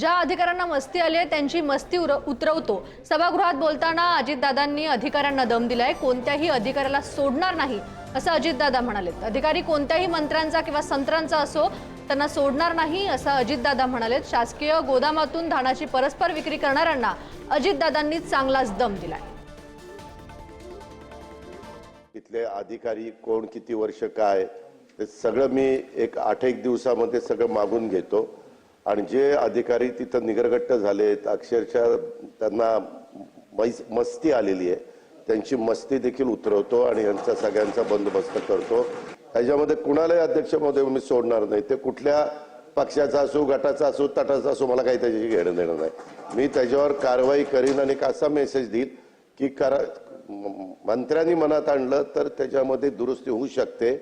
ज्या अधिकाऱ्यांना मस्ती आली आहे त्यांची मस्ती उर उतरवतो. सभागृहात बोलताना अजितदादांनी अधिकाऱ्यांना दम दिलाय कोणत्याही अधिकाऱ्याला सोडणार नाही असं अजितदादा म्हणाले अधिकारी कोणत्याही मंत्र्यांचा किंवा संत्रांचा असो त्यांना सोडणार नाही असं अजितदादा म्हणालेत. शासकीय गोदामातून धानाची परस्पर विक्री करणाऱ्यांना अजितदादांनी चांगलाच दम दिलाय. इथले अधिकारी कोण किती वर्ष काय ते सगळं मी एक आठ एक दिवसामध्ये सगळं मागून घेतो. आणि जे अधिकारी तिथं निगरगट्ट झालेत अक्षरशः त्यांना मैस मस्ती आलेली आहे. त्यांची मस्ती देखील उतरवतो आणि यांचा सगळ्यांचा बंदोबस्त करतो. त्याच्यामध्ये कुणालाही अध्यक्ष महोदय मी सोडणार नाही. ते कुठल्या पक्षाचा असो गटाचा असो तटाचा असो मला काही त्याच्याशी घेणं देणं नाही. मी त्याच्यावर कारवाई करीन आणि एक असा मेसेज देईल की करा मंत्र्यांनी मनात आणलं तर त्याच्यामध्ये दुरुस्ती होऊ शकते.